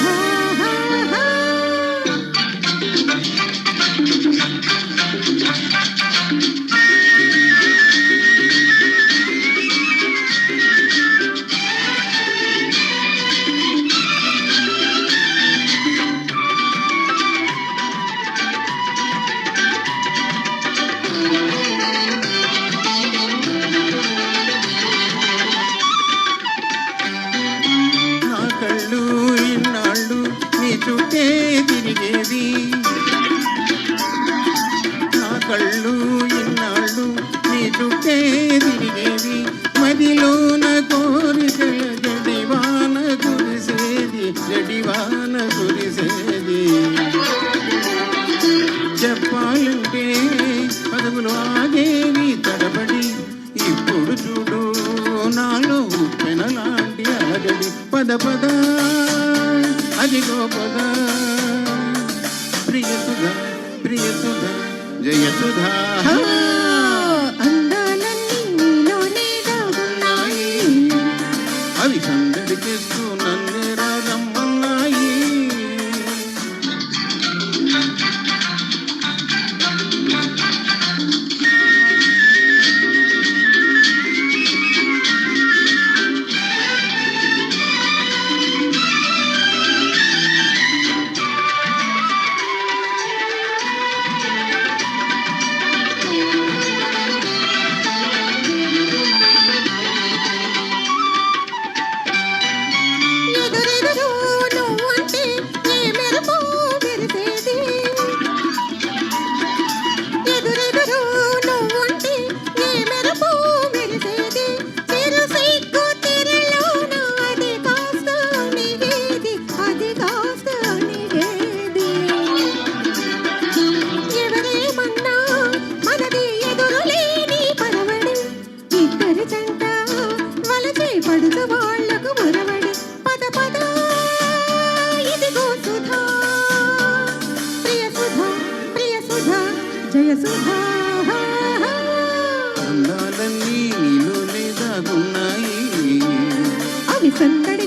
Ha ha ha. జడివాన కురిసేది చెప్పాలంటే పదవులు ఆగేవి తడబడి. ఇప్పుడు చూడు నాలో పెనలాంటి అలగడి పద పద అదిగో పద. ప్రియసుధ ప్రియసుధ జయసుధ. అవి సందడి చేస్తూ నన్నే రాజమ్మ తొలిచంట వలచే పడుతు వాళ్ళకు మురవడి. అందాలన్నీ నీలోనే దాగున్నాయి. అవి సందడి